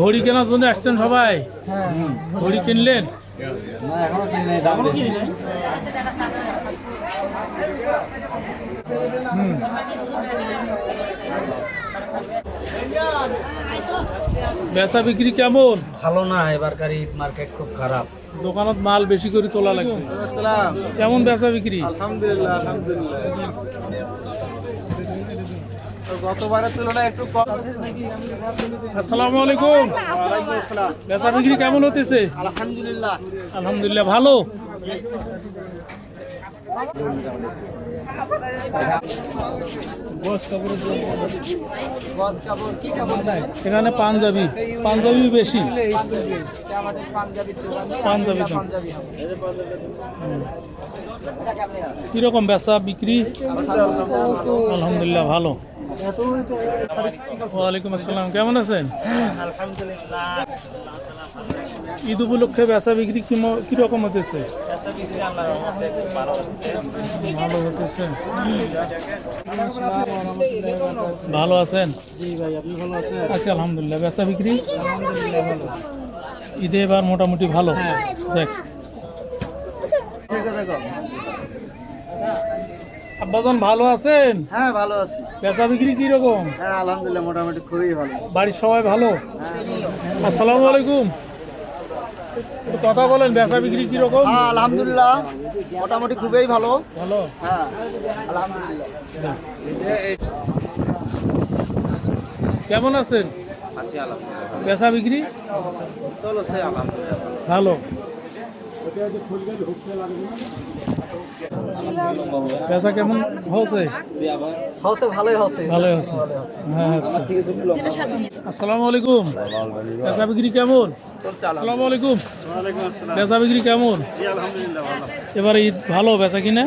ঘড়ি কেনার জন্য আসছেন সবাই? ঘড়ি কিনলেন? বেচা বিক্রি কেমন? ভালো না এবারকার ঈদ মার্কেট খুব খারাপ। দোকানত মাল বেশি করে তোলা লাগছে। কেমন বেচা বিক্রি? আলহামদুলিল্লাহ আলহামদুলিল্লাহ। গতবারের তুলনায় একটু কম। আসসালামু আলাইকুম। বেচা বিক্রি কেমন হতেছে? আলহামদুলিল্লাহ আলহামদুলিল্লাহ ভালো এখানে পাঞ্জাবি। পাঞ্জাবি বেশি। পাঞ্জাবি কীরকম বেচা বিক্রি? আলহামদুলিল্লাহ ভালো। ওয়ালাইকুম আসসালাম, কেমন আছেন? ঈদ উপলক্ষে বেচা বিক্রি কীরকম হতেছে? ভালো হতেছে? ভালো আছেন? আছি আলহামদুলিল্লাহ। বেচা বিক্রি? ঈদে এবার মোটামুটি ভালো। যাক। আব্বাজন ভালো আছেন? হ্যাঁ ভালো আছি। বেচা বিক্রি কীরকম? হ্যাঁ আলহামদুলিল্লাহ মোটামুটি খুবই ভালো। বাড়ির সবাই ভালো? হ্যাঁ আসসালামু আলাইকুম। একটু কথা বলেন বেচা বিক্রি কীরকম? হ্যাঁ আলহামদুলিল্লাহ মোটামুটি খুবই ভালো। ভালো? হ্যাঁ আলহামদুলিল্লাহ। কেমন আছেন? আছি বেচা বিক্রি? চলছে আলহামদুলিল্লাহ। ভালো। বেচা কেমন হচ্ছে ভালোই হচ্ছে ভালোই আছে হ্যাঁ আচ্ছা আসসালামু আলাইকুম। বেচা বিক্রি কেমন? আসসালামু আলাইকুম। বেচা বিক্রি কেমন? এবারে ঈদ ভালো বেচা কিনা?